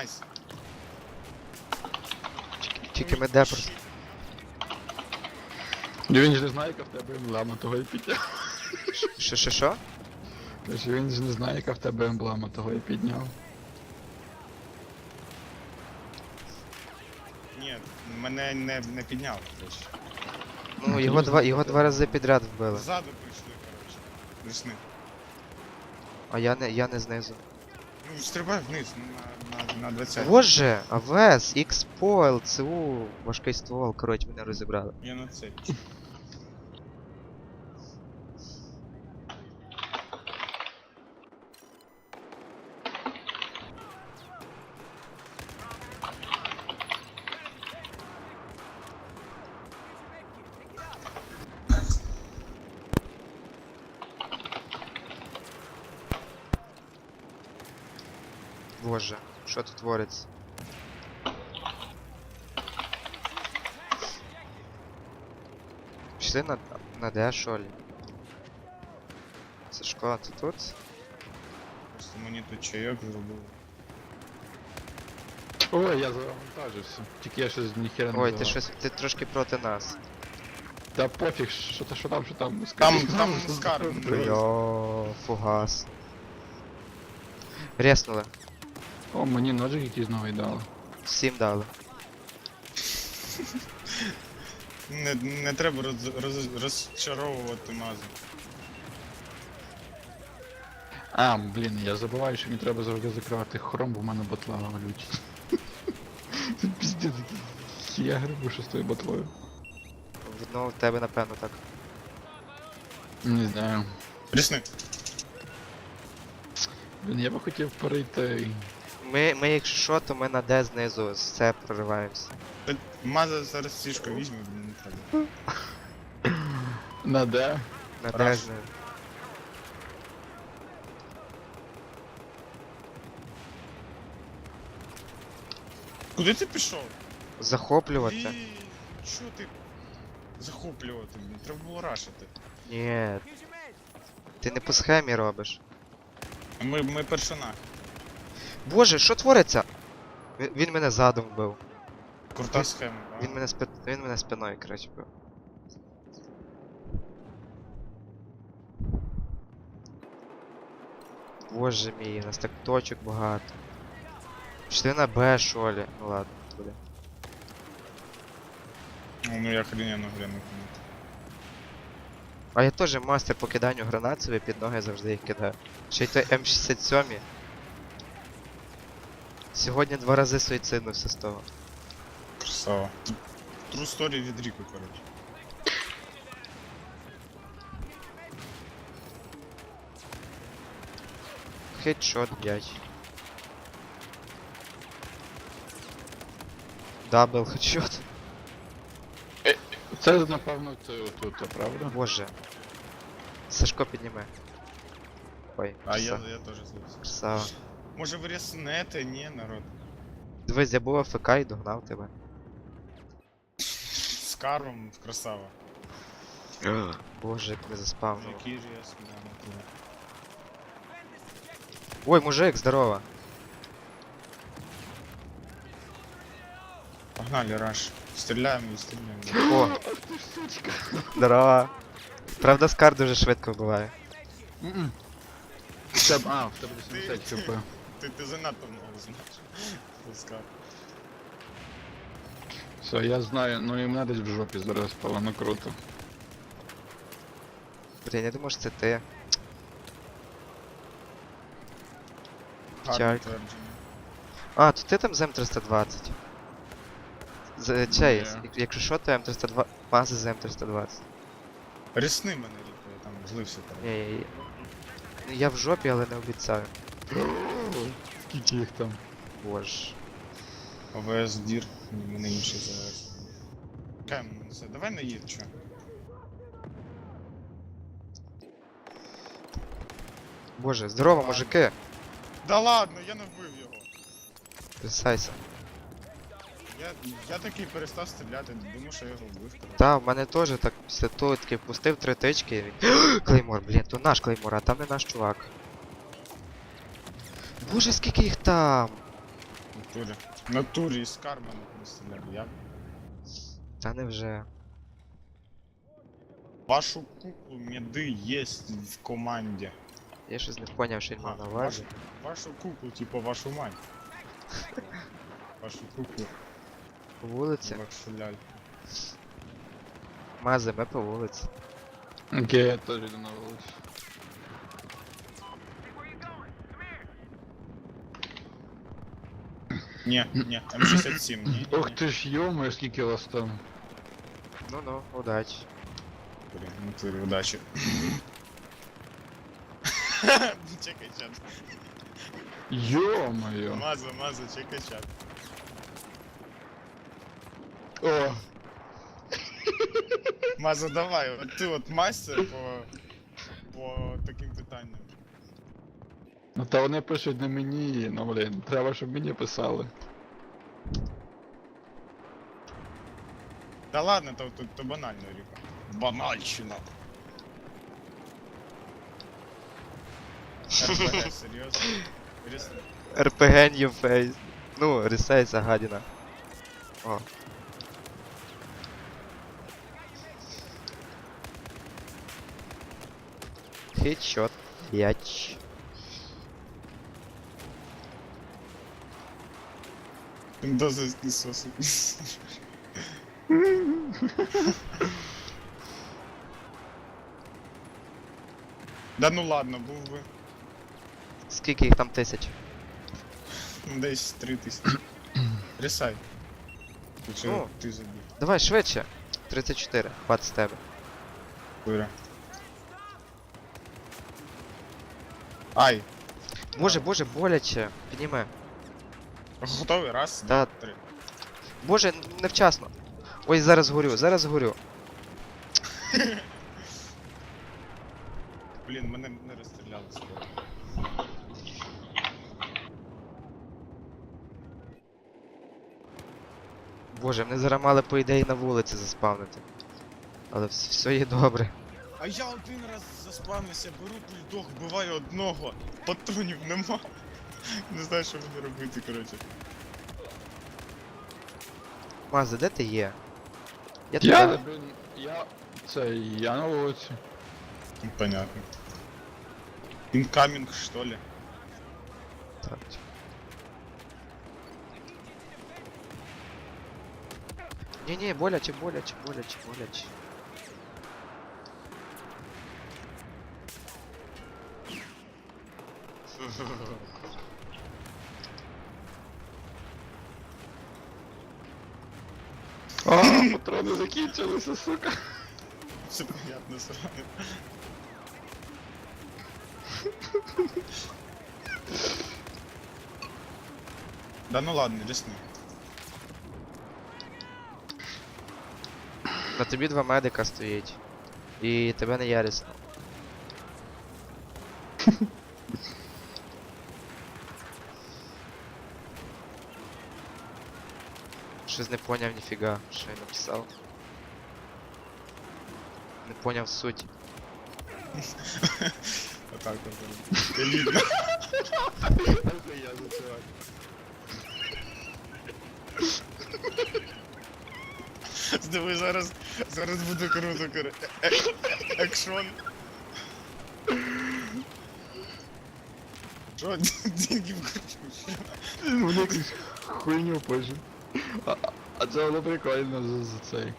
Найс. Тільки ми де просто. Він ж не знає, яка в тебе емблема, того і підняв. Що, що, що? Каже, він ж не знає, яка в тебе емблема, того і підняв. Ні, мене не, не підняв. коротше. Ну, його два, його два рази підряд вбили. Ззаду прийшли, коротше. Лісни. А я не, я не знизу. Ну, стрибай вниз, на, на, на 20. Боже, АВС, X-Poil, ЦУ, важкий ствол, коротше, мене розібрали. Я на цей. Боже, що тут твориться? Пішли на, на Д, що ли? Сашко, ти тут? Просто мені тут чайок зробили. Ой, я завантажився. Тільки я щось ніхера не Ой, ти взяв. щось, ти трошки проти нас. Та пофіг, що, та, що там, що там. Там, там скар. Йо, фугас. Реснули. О, мені ножик якийсь новий дали. Всім дали. Не, не треба роз, роз, розчаровувати мазу. А, блін, я забуваю, що мені треба завжди закривати хром, бо в мене ботла глючить. Це піздець. Я грибу що з тою ботлою. Ну, в тебе напевно так. Не знаю. Лісни. Блін, я би хотів перейти. Ми, ми якщо що, то ми на Д знизу, все прориваємося. Та Маза зараз сішку візьме, блін, не треба. На де? На Д знизу. Куди ти пішов? Захоплювати? Блін, Що ти захоплювати? блін? Треба було рашити. Ні. Ти не по схемі робиш. Ми, ми персонаж. Боже, що твориться? Він, він мене задом вбив. Крута схема. Він мене спи... він мене спиною, коротше, бив. Боже мій, у нас так точок багато. Пішли на Б, що ли? Ну ладно, буде. Ну, ну я хрененно глянув. А я теж мастер по киданню гранат собі під ноги завжди їх кидаю. Ще й той М67. Сьогодні два рази суїциднувся з того. Красава. True story від Ріку, коротше. Хедшот, блядь. Дабл хедшот. Це, напевно, це отут, правда? Боже. Сашко підніме. Ой, А я, краса- я теж злився. красава. Може ви ряснете? Ні, народ. Дивись, я був АФК і догнав тебе. З каром красава. Боже, як не заспав. Який же я сюди на Ой, мужик, здорово. Погнали, раш. Стріляємо і стріляємо. О, здорово. Правда, Скар дуже швидко вбиває. Мгм. В тебе- А, в тебе 80 хп. Ти, ти занадто много знаєш. Скар. Все, я знаю, ну і мене десь в жопі зараз спало, ну круто. Блін, я думаю, що це ти. Гарне твердження. А, то ти там з М320. З, чей, Ні. як- якщо що, то М320. Мази з М320. Рісни мене ріко, я там злився там. Ні, ні, ні. Ну, Я в жопі, але не обіцяю. Скільки їх там? Боже. ОВС дір, мене інший ЗВС. Кем, це, давай на їд, чо? Боже, здорово, мужики. Да ладно, я не вбив його. Присайся. Я, я такий перестав стріляти, думав, що я його вбив. Та, в мене теж так після того таки пустив три тички і він. Клеймор, блін, то наш клеймор, а там не наш чувак. Боже, скільки їх там! натурі. В натурі із карману не стріляв. Я Та не вже. вашу куклу меди є в команді. Я щось не поняв, що він мав на увазі. Вашу куклу, типу вашу мать. Вашу куклу, По вулиці. вашу ляльку. Мази, ми по вулиці. Окей, я теж йду на вулицю. Ні, ні, М67, ні, ні, Ох ні. ти ж йомо, скільки вас там. Ну ну, удачі. Блін, в натурі, удачі. Чекай чат. Йо-моє. Маза, маза, чекай чат. О, Маза, давай, от ти от мастер по, по таким питанням. ну та вони пишуть не мені, ну блін, треба, щоб мені писали. Та ладно, то, то, то банально, Ріка. Банальщина. РПГ, серйозно? Ріс- RPG New Face. Ну, ресейся, гадіна. О. Хедшот. Яч. Дози сосу. Да ну ладно, був би Скільки їх там тисяч? десь 3 тисячі. Рісай. Якщо Ну. ти забіг. Давай швидше. 34. Бат з тебе. Кура. Ай, Боже, боже, боляче. Підніме. Готовий? Раз, Та- два, три. Боже, невчасно. Ой, зараз горю, зараз горю. Блін, мене не розстріляли скоро. Боже, мене зараз мали по ідеї на вулиці заспавнити. Але вс- все є добре. А я один раз заспавнився, беру бульдог, вбиваю одного, патронів нема. Не знаю, що мені робити, коротше. Мази, де ти є? Я Я, тебе. блін, я. Це я на вулиці. Ну, Понятно. Инкаминг, что ли? Так. Ні-ні, боляче, боляче, боляче, боляче. патрони закінчилися, сука. Все понятно сразу. Да ну ладно, лесни. На тобі два медика стоїть. І тебе не ярісно. Щось не поняв ніфіга, що я написав. Не поняв суть. Вот так вот. Элитно. Я зачуваю. Диви, зараз, зараз буде круто, круто. Екшон. Що, деньги вкручуєш? Вони якусь хуйню пише. А, а це воно прикольно за, за цей.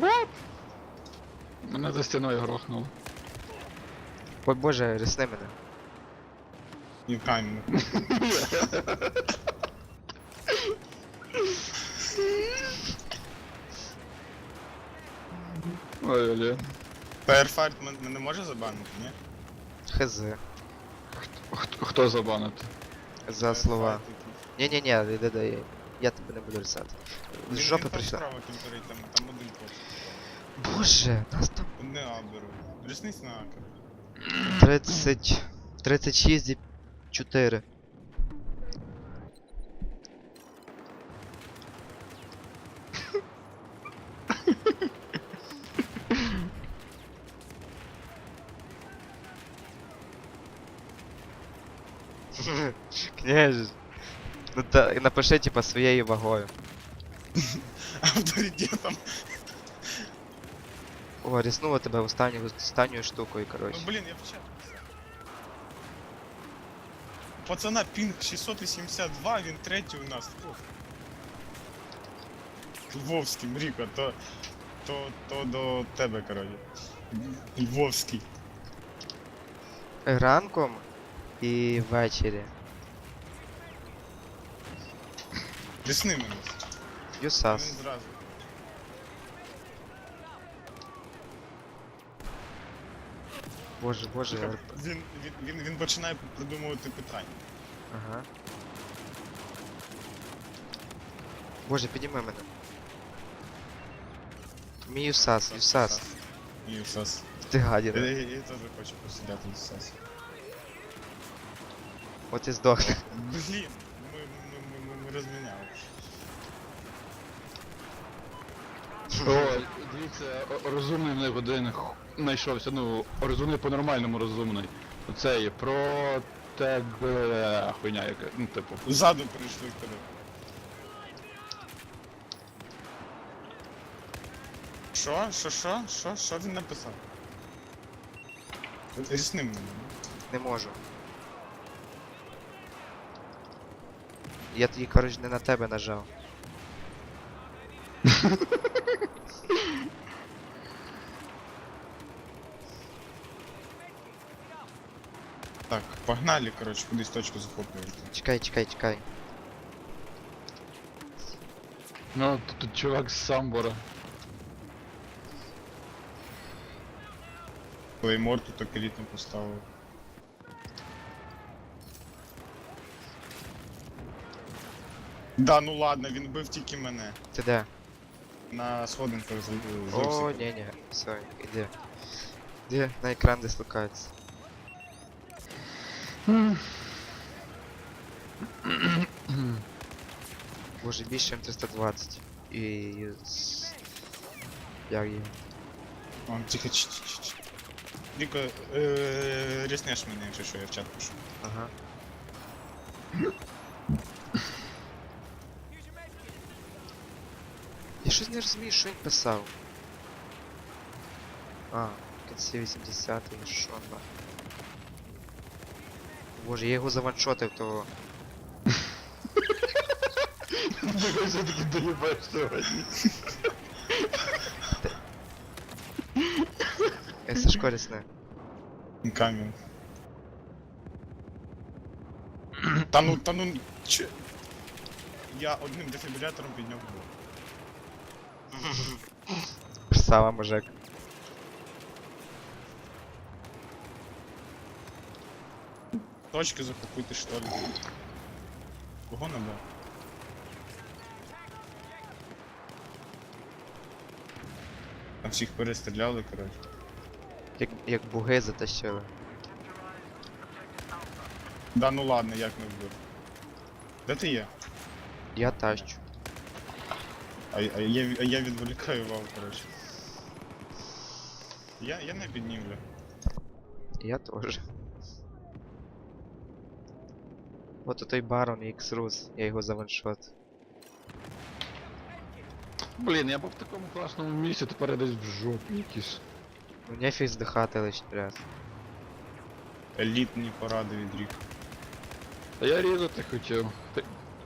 What? Мене за стіною грохнуло. Ой боже, рісни мене. Інкамінг. Ой, Оле. Firefight мене не може забанити, ні? Хз. Хто, хто забанити? За слова. Firefight якийсь. Ні-ні-ні, іди дай. Я тебе не буду рисати. З жопи прийшла. справа кінтори, там, там один. Боже, нас там Не аберу. Ріснись на акер. 30... 36 і 4. Княже. Ну та напиши типа своєю вагою. Авторитетом. О, ріснуло тебе останню, останньою штукою, Ну коротше. блін, я в чат. написав. Пацана пінг 682, він третій у нас. Фу. Львовський, Мріко, то, то, то до тебе, коротше. Львовський. Ранком і ввечері. Лісни мене. Він Юсас. зразу. Боже, боже, Чекай, РП. Він, він, він, він починає придумувати питання. Ага. Боже, підійми мене. Мій Юсас, Юсас. Юсас. Ти Я, гадіна. я, я теж хочу посидіти Юсас. От і здохне. Блін, ми, ми, ми, ми, ми розміняли. О, дивіться, о- розумний в них один х- знайшовся, ну, розумний по-нормальному розумний. Оцей про тебе хуйня яка, ну типу. Ззаду прийшли коли. Що? Що, що? Що? Що він написав? Рісним мене. Не можу. Я тоді, коротше, не на тебе нажав. Так, погнали, коротше, кудись точку захоплювати. Чекай, чекай, чекай. Ну, тут, тут чувак з Самбора. Клеймор тут так елітно поставив. Да, ну ладно, він бив тільки мене. Ти де? На сходинках з О, ні, ні, все, іди. Іди на екран дислокації. Боже, більше ніж 320. І... з- Як її? О, тихо, ч ч ч ч Віко, е, ріснеш мене, якщо що, я в чат пишу. Ага. Щось не розумію, що він писав. А, в кінці 80 і що на. Боже, я його заваншотив, то. Ти все-таки доїбаєш сьогодні. Е, Сашко рісне. Камінь. Та ну, та ну, че? Я одним дефібрилятором підняв голову. Красава, мужик. Точки захопити, що ли? Кого надо? Там всіх перестріляли, коротше. Як, як буги затащили. Да ну ладно, як не вбив. Де ти є? Я тащу. А, а, я, а я відволікаю вал, коротше. Я, я не піднімлю. Я теж. От той барон X Рус, я його заваншот. Блін, я був в такому класному місці, тепер я десь в жопі якісь. Ну нефіг здихати лишній раз. Елітні поради від рік. Та я різати хотів. Ти,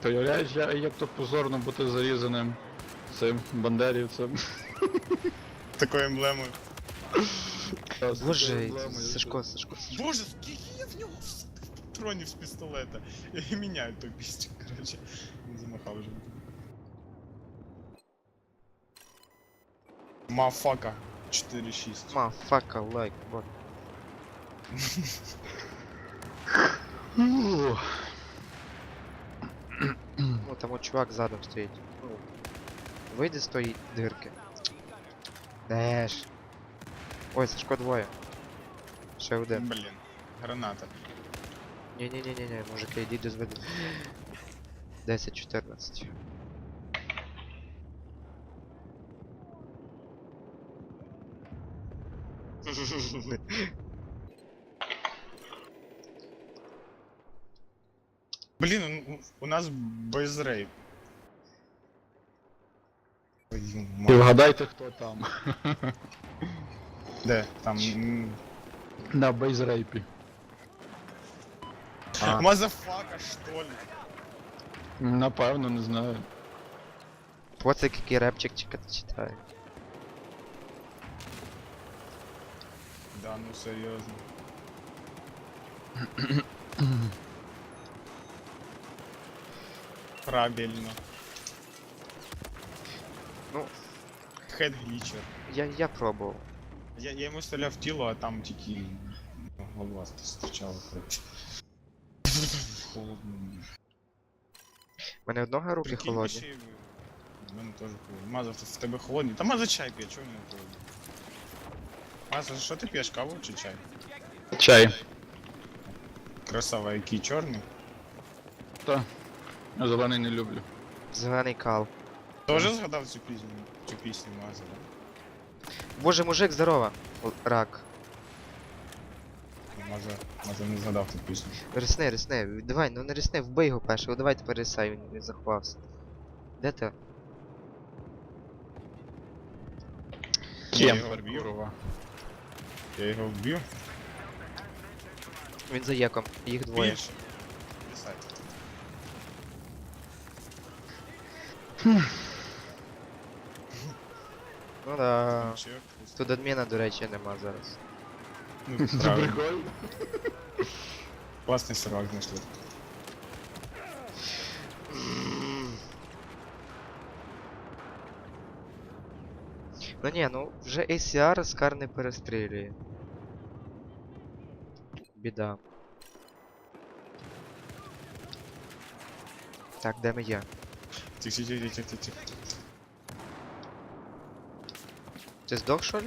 ти уявляєш, я, як то позорно бути зарізаним цим бандерівцем. Такою емблемою. Та, з Боже, такою емблемою, Сашко, Сашко, Сашко. Боже, скільки я в нього всадив патронів з пістолета. Я міняю той пістик, коротше. Він замахав вже. Мафака 4-6. Мафака, лайк, вот. Ух. Ну там от чувак задом стоїть. Ну. Вийди з тої дирки. Деш. Ой, Сашко двоє. Ще один. Блін, граната. Ні-ні-ні-ні, мужики, йдіть дозведу. 10-14. Блін, ну, у нас безрейд. Твою І мать. вгадайте, хто там. Де? Там. На бейзрейпі. А, Мазафака, що ли? Напевно, не знаю. Поцик, який репчик чекати читає. Да, ну серйозно. Правильно. Ну. Хед глічер. Я, я пробував. Я, я йому стріляв в тіло, а там тільки ну, голова стирчала, коротше. Холодно. У мене одного руки Прикинь, холодні. ще й В мене теж холодно. Маза, в тебе холодні. Та маза чай п'є, чого не холодно? Маза, що ти п'єш, каву чи чай? Чай. Красава, який чорний. Та. Я зелений не люблю. Зелений кал. Тоже згадав цю пісню, цю пісню Маза, да? Боже, мужик, здорово. Рак. Маза, Маза не згадав цю пісню. Рисни, рисни. Давай, ну не рисни, вбий його першого. Давай тепер рисай, він, він заховався. Де ти? Я його вб'ю. Курва. Я його вб'ю. Він за єком. Їх двоє. Більше. Ну да. Чи як? Тут адміна, до речі, нема зараз. Ну, Це правильно. прикольно. Класний сервак знайшли. Ну ні, ну вже ACR Скар не перестрілює. Біда. Так, де ми є? Тих, тих, тих, тих, тих, Тих. Ти здох, що ли?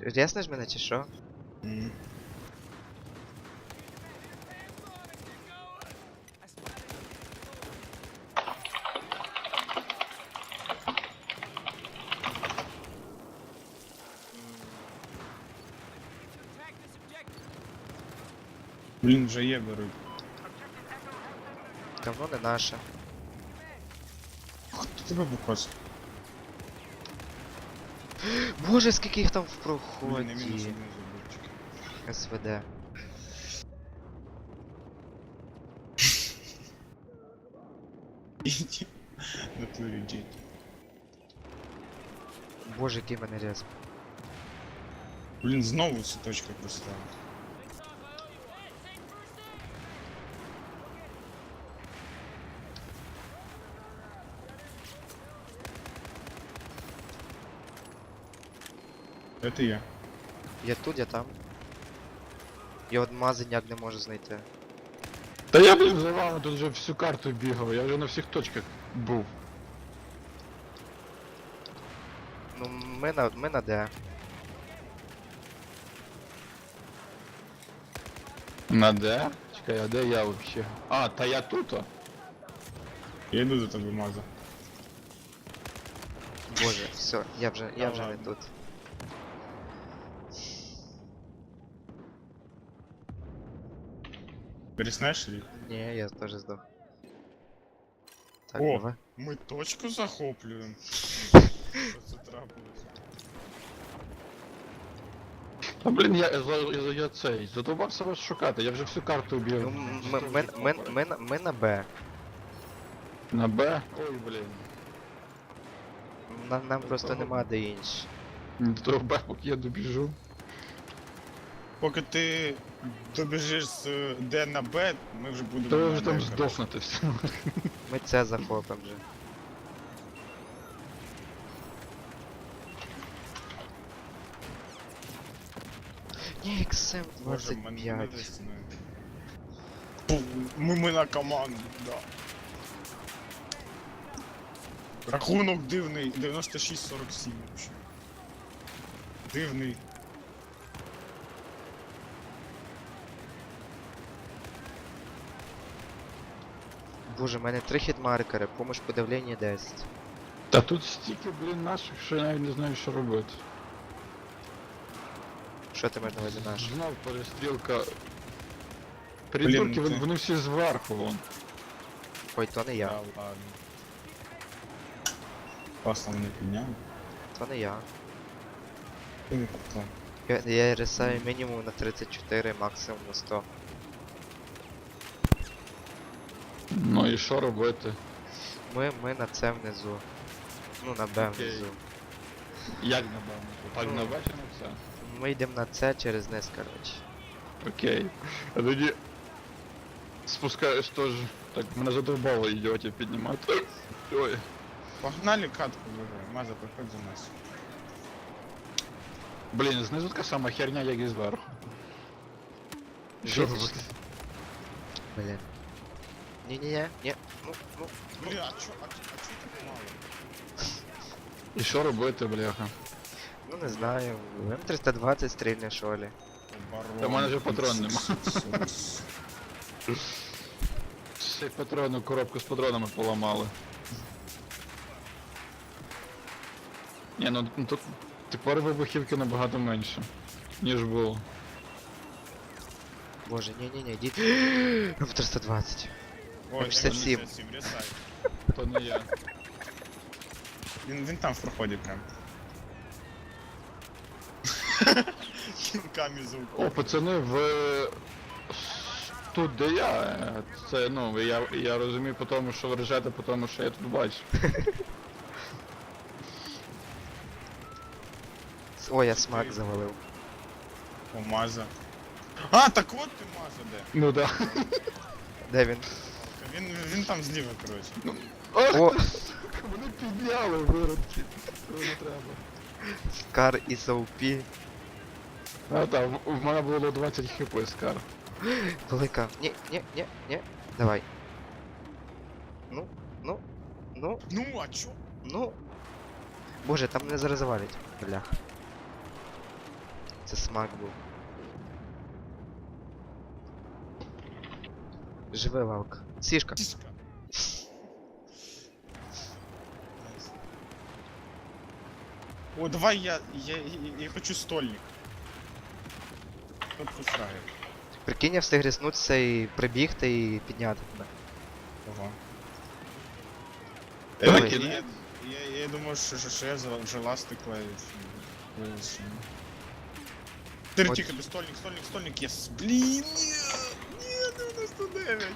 Ряснеш мене чи що? Блін, вже є беруть. Давно не наше. Хто тебе покос? Боже, скільки їх там в Блін, не мінус, проході. не забудь. СВД. Іди. Натурі діть. Боже, який мене рез. Блін, знову ця точка поставила. Де ти є? Я тут, я там. Я от мази ніяк не можу знайти. Та я, блін, за вами тут вже всю карту бігав, я вже на всіх точках був. Ну, ми на, ми на Д. На де? Чекай, а де я вообще? А, та я тут? а? Я йду за тобою, Маза. Боже, все, я вже, я вже не тут. Переснеш рік? Ні, я теж здох. Так, О! давай. Ми точку захоплюємо. Що це трапилось? Та блін, я, я, я, я цей, задовбався вас шукати, я вже всю карту Ну, м- ми, ми, ми, ми, на- ми на Б. На Б? Ой, блін. Нам, нам просто нема де інші. До Б, поки я добіжу. Поки ти добіжиш з Д на Б, ми вже будемо. То ви вже там здохнете все. Ми це захопимо вже. Ні, XM Боже, мене 25. не... Ми, ми на команду, да. Рахунок дивний, 96-47 вообще. Дивний. Боже, в мене три хітмаркери, помощь подавлення 10. Та тут стільки, блін, наших, що я навіть не знаю, що робити. Що ти маєш на увазі наш? Знов перестрілка. Придурки, ти- вони, вони всі зверху вон. Ой, то не я, ладно. Класно вони підняли. то не я. Ти? Я, я рисаю мінімум на 34, максимум на 100. Ну і що робити? Ми, ми на це внизу. Ну, на Б Окей. внизу. Як напевно? Так на вечір на це? Ми йдемо на це через низ, коротше. Окей. А тоді спускаєш теж. Так, мене задовбало ідіотів піднімати. Ой. Погнали катку виграє. Маза, приходь за нас. Блін, знизу така сама херня, як і зверху. Що робити? Блін. Ні-ні-ні, ні. Ну, ну. Бля, а чо, а, а чо так мало? І що робити, бляха? Ну не знаю. М320 стрільне шолі. Оборона. Та в мене вже патрон нема. Ще патрону коробку з патронами поламали. Ні, ну ну тут тепер вибухівки набагато менше, ніж було. Боже, ні-ні-ні, йдіть. М320. Ой, М67. М67. То не я. Він, він там в проході прям. Кінками О, звуку. пацани, в тут де я, е, це ну, я, я розумію по тому, що ви ржете, по тому, що я тут бачу. Ой, я смак завалив. О, Маза. А, так от ти Маза де. Ну да. Де він? Він, він там зліва, коротше. Ах, О, вони підняли виродки. Коли не треба. Скар і Саупі. А так, в, в мене було 20 хп скар. Велика. Ні, ні, ні, ні. Давай. Ну, ну, ну, Ну, а чо? ну. Боже, там мене зараз завалять. Блях. Це смак був. Живе валка. Сішка. Тіска. О, давай я, я, я, я хочу стольник. Тут фрагер. Прикинь, я встиг ріснутися і прибігти і підняти тебе. Ого. Ой. Я, я, я, я думаю, що, що, що я за, вже ласти клею. Вилучу. Тихо, От. тихо, стольник, стольник, стольник, єс. Блін, ні, ні, 99.